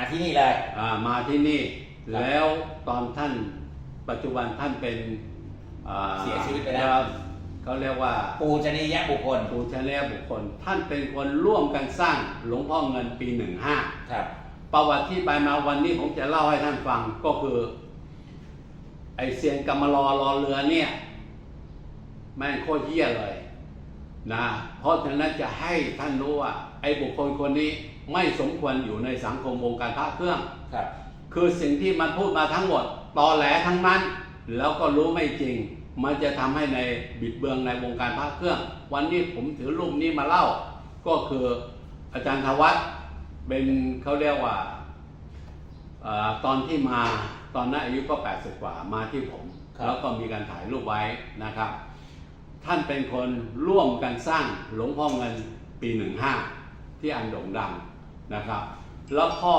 มาที่นี่เลย อ่ามาที่นี่แล้วตอนท่านปัจจุบันท่านเป็นอ่าเสียชีวิตไปแล้วครับเขาเรียกว่าปูชนียบุคคลปูชนียบุคคล ท่านเป็นคนร่วมกันสร้างหลวงพ่อเงินปีหนึ่งห้าครับ ประวัติที่ไปมาวันนี้ผมจะเล่าให้ท่านฟังก็คือ ไอเซียนกำมารอรอเรือเนี่ย แม่งโคตรเหี้ยเลย นะเพราะฉะนั้นจะให้ท่านรู้ว่าไอบุคคลคนนี้ไม่สมควรอยู่ในสังคมวงการพระเครื่องครับ คือสิ่งที่มันพูดมาทั้งหมดตอแหลทั้งนั้น แล้วก็รู้ไม่จริง มันจะทำให้ในบิดเบืองในวงการพระเครื่อง วันนี้ผมถือรูปนี้มาเล่า ก็คืออาจารย์ธวัฒน์เป็นเขาเรียกว่าเออตอนที่มาตอนนั้นอายุก็ 80 กว่ามาที่ผมครับแล้วก็มีการถ่ายรูปไว้นะครับ ท่านเป็นคนร่วมกันสร้างหลวงพ่อเงินปี 15 ที่อันโด่งดังนะครับ แล้วพ่อ